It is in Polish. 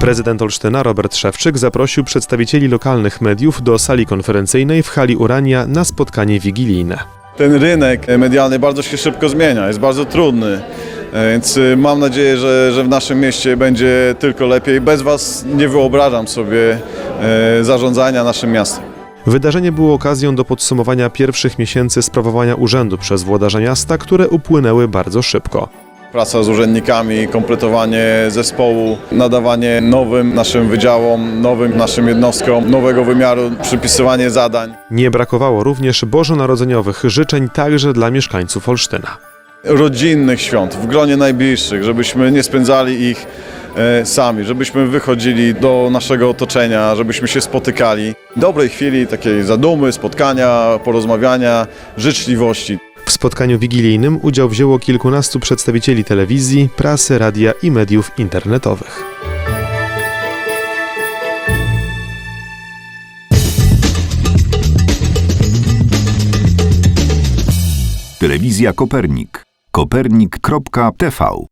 Prezydent Olsztyna Robert Szewczyk zaprosił przedstawicieli lokalnych mediów do sali konferencyjnej w hali Urania na spotkanie wigilijne. Ten rynek medialny bardzo się szybko zmienia, jest bardzo trudny. E, Więc y, mam nadzieję, że, że w naszym mieście będzie tylko lepiej. Bez Was nie wyobrażam sobie e, zarządzania naszym miastem. Wydarzenie było okazją do podsumowania pierwszych miesięcy sprawowania urzędu przez włodarza miasta, które upłynęły bardzo szybko. Praca z urzędnikami, kompletowanie zespołu, nadawanie nowym naszym wydziałom, nowym naszym jednostkom, nowego wymiaru, przypisywanie zadań. Nie brakowało również bożonarodzeniowych życzeń także dla mieszkańców Olsztyna. rodzinnych świąt, w gronie najbliższych, żebyśmy nie spędzali ich e, sami, żebyśmy wychodzili do naszego otoczenia, żebyśmy się spotykali. Dobrej chwili, takiej zadumy, spotkania, porozmawiania, życzliwości. W spotkaniu wigilijnym udział wzięło kilkunastu przedstawicieli telewizji, prasy, radia i mediów internetowych. Telewizja Kopernik. Kopernik.tv